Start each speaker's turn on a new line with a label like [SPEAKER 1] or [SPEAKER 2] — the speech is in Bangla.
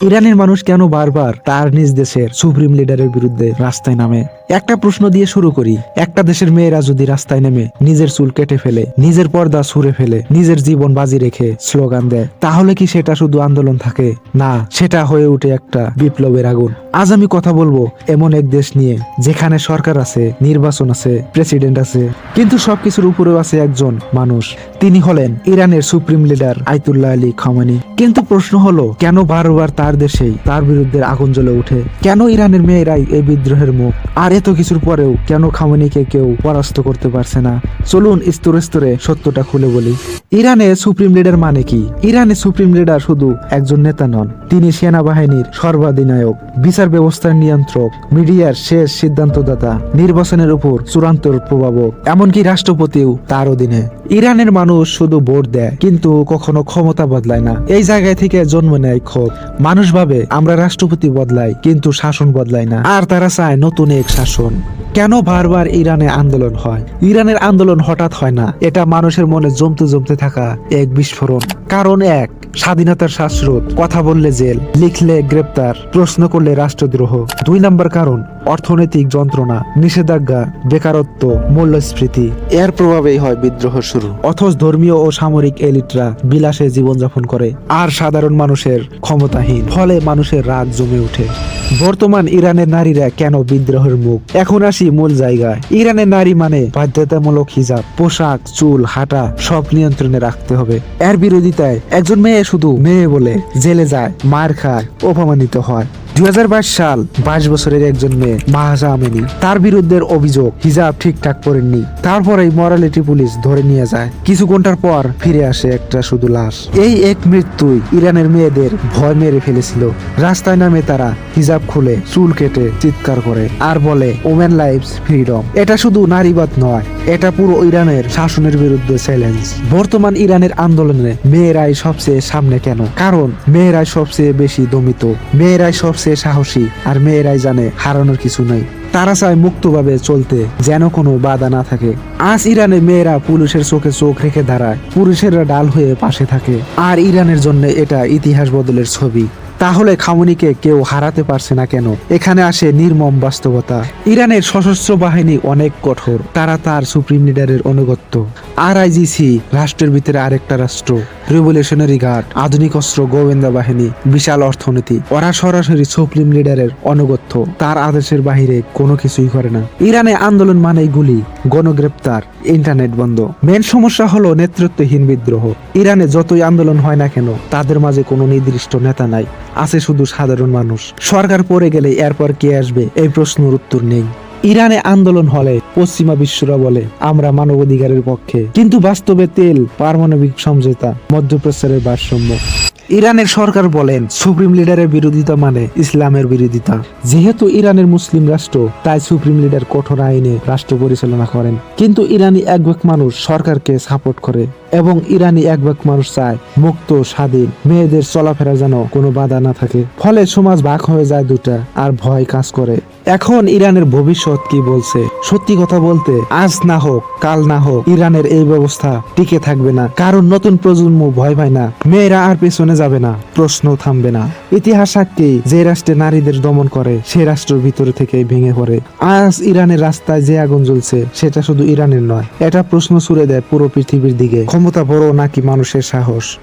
[SPEAKER 1] ইরানের মানুষ কেন বারবার তার নিজ দেশের সুপ্রিম লিডারের বিরুদ্ধে রাস্তায় নামে? একটা প্রশ্ন দিয়ে শুরু করি। একটা দেশের মেয়েরা যদি রাস্তায় নেমে নিজের চুল কেটে ফেলে, নিজের পর্দা ছুঁড়ে ফেলে, নিজের জীবন বাজি রেখে স্লোগান দেয়, তাহলে কি সেটা শুধু আন্দোলন থাকে? না, সেটা হয়ে উঠে একটা বিপ্লবের আগুন। আজ আমি কথা বলব এমন এক দেশ নিয়ে, যেখানে সরকার আছে, নির্বাচন আছে, প্রেসিডেন্ট আছে, কিন্তু সবকিছুর উপরেও আছে একজন মানুষ। তিনি হলেন ইরানের supreme leader Ayatollah Ali Khamenei. কিন্তু প্রশ্ন হলো, কেন বারবার তার দেশেই তার বিরুদ্ধে আগুন জ্বলে ওঠে? কেন ইরানের মেয়েরাই এই বিদ্রোহের মুখ? আর এত কিছুর পরেও কেন খামানিকে কেউ পরাস্ত করতে পারছে না? চলুন স্তরে স্তরে সত্যটা খুলে বলি। ইরানে সুপ্রিম লিডার মানে কি? ইরানে সুপ্রিম লিডার শুধু একজন নেতা নন, তিনি সেনাবাহিনীর সর্বাধিনায়ক, বিচার ব্যবস্থার নিয়ন্ত্রক, মিডিয়ার শেষ সিদ্ধান্তদাতা, নির্বাচনের উপর চূড়ান্ত প্রভাবক, এমনকি রাষ্ট্রপতিও তার অধীনে। ইরানের মানুষ শুধু ভোট দেয়, কিন্তু কখনো ক্ষমতা বদলায় না। এই জায়গায় থেকে জন্ম নেয় ক্ষোভ। মানুষ ভাবে, আমরা রাষ্ট্রপতি বদলাই, কিন্তু শাসন বদলায় না। আর তারা চায় নতুন এক শাসন। কেন বারবার ইরানে আন্দোলন হয়? ইরানের আন্দোলন হঠাৎ হয় না। এটা মানুষের মনে জমতে জমতে থাকা এক বিস্ফোরণ। কারণ এক স্বাধীনতার শ্বাসরোধ কথা বললে জেল লিখলে গ্রেপ্তার প্রশ্ন করলে রাষ্ট্রদ্রোহ। দুই নম্বর কারণ অর্থনৈতিক যন্ত্রণা নিষেধাজ্ঞা বেকারত্ব মূল্যস্ফীতি। এর প্রভাবেই হয় বিদ্রোহ শুরু। অথচ ধর্মীয় ও সামরিক এলিটরা বিলাসে জীবনযাপন করে আর সাধারণ মানুষের ক্ষমতাহীন ফলে মানুষের রাগ জমে ওঠে। বর্তমান ইরানের নারীরা কেন বিদ্রোহের মুখ? এখন আসি মূল জায়গায়। ইরানের নারী মানে বাধ্যতামূলক হিজাব পোশাক চুল হাঁটা সব নিয়ন্ত্রণে রাখতে হবে। এর বিরোধিতায় একজন মেয়ে শুধু মেয়ে বলে জেলে যায় মার খায় অপমানিত হয়। দুই হাজার বাইশ সাল বাইশ বছরের একজন মেয়ে মাহাজা আমেনি, তার বিরুদ্ধে অভিযোগ, হিজাব ঠিকঠাক পরেননি তারপরেই মরালিটি পুলিশ ধরে নিয়ে যায়। কিছু ঘণ্টার পর ফিরে আসে একটা শুধু লাশ। এই এক মৃত্যুই ইরানের মেয়েদের ভয় মেরে ফেলেছিল। রাস্তায় নামে তারা হিজাব খুলে চুল কেটে চিৎকার করে আর বলে ওমেন লাইফস ফ্রিডম এটা শুধু নারীবাদ নয়, এটা পুরো ইরানের শাসনের বিরুদ্ধে চ্যালেঞ্জ বর্তমান ইরানের আন্দোলনে মেয়েরাই সবচেয়ে সামনে কেন? কারণ মেয়েরাই সবচেয়ে বেশি দমিত। মেয়েরাই সবচেয়ে সাহসী, আর মেয়েরাই জানে হারানোর কিছু নাই। তারা চায় মুক্তভাবে চলতে, যেন কোনো বাধা না থাকে। আজ ইরানে মেয়েরা পুলিশের চোখে চোখ রেখে দাঁড়ায়। পুরুষেরা ডাল হয়ে পাশে থাকে। আর ইরানের জন্য এটা ইতিহাস বদলের ছবি। তাহলে খামুনিকে কেউ হারাতে পারছে না কেন? এখানে আসে নির্মম বাস্তবতা। ইরানের সশস্ত্র বাহিনী অনেক কঠোর। তারা তার সুপ্রিম লিডারের অনুগত্য আর আইজিসি রাষ্ট্রের ভিতরে আরেকটা রাষ্ট্র। রেভলিউশনারি গার্ড, আধুনিক অস্ত্র, গোয়েন্দা বাহিনী, বিশাল অর্থনীতি। ওরা সরাসরি সুপ্রিম লিডারের অনুগত্য তার আদেশের বাহিরে কোনো কিছুই করে না। ইরানে আন্দোলন মানেই গুলি, গণগ্রেপ্তার, ইন্টারনেট বন্ধ। মেন সমস্যা হলো নেতৃত্বহীন বিদ্রোহ। ইরানে যতই আন্দোলন হয় না কেন, তাদের মাঝে কোনো নির্দিষ্ট নেতা নাই। আছে শুধু সাধারণ মানুষ। সরকার পড়ে গেলে এরপর কে আসবে? এই প্রশ্নের উত্তর নেই। ইরানে আন্দোলন হলে পশ্চিমা বিশ্বরা বলে, আমরা মানবাধিকারের পক্ষে। কিন্তু বাস্তবে তেল, পারমাণবিক সমঝোতা মধ্যপ্রাচ্যের ভারসাম্য। ইরানের সরকার বলেন, সুপ্রিম লিডারের বিরোধিতা মানে ইসলামের বিরোধিতা। যেহেতু ইরানের মুসলিম রাষ্ট্র, তাই সুপ্রিম লিডার কঠোর আইনে রাষ্ট্র পরিচালনা করেন। কিন্তু ইরানি এক ভাগ মানুষ সরকারকে সাপোর্ট করে এবং ইরানি এক ভাগ মানুষ চায় মুক্ত, স্বাধীন, মেয়েদের চলাফেরা যেন কোনো বাধা না থাকে। ফলে সমাজ ভাগ হয়ে যায় দুটা আর ভয় কাজ করে। এখন ইরানের ভবিষ্যৎ কি বলছে? সত্যি কথা বলতে, আজ না হোক, কাল না হোক, ইরানের এই ব্যবস্থা টিকে থাকবে না। কারণ নতুন প্রজন্ম ভয় পায় না। মেয়েরা আর পেছনে যাবে না। প্রশ্ন থামবে না। ইতিহাস সাক্ষী যে রাষ্ট্রে নারীদের দমন করে, সে রাষ্ট্রের ভিতরে থেকে ভেঙে পড়ে। আজ ইরানের রাস্তায় যে আগুন জ্বলছে, সেটা শুধু ইরানের নয়। এটা প্রশ্ন ছুড়ে দেয় পুরো পৃথিবীর দিকে। ক্ষমতা বড় নাকি মানুষের সাহস?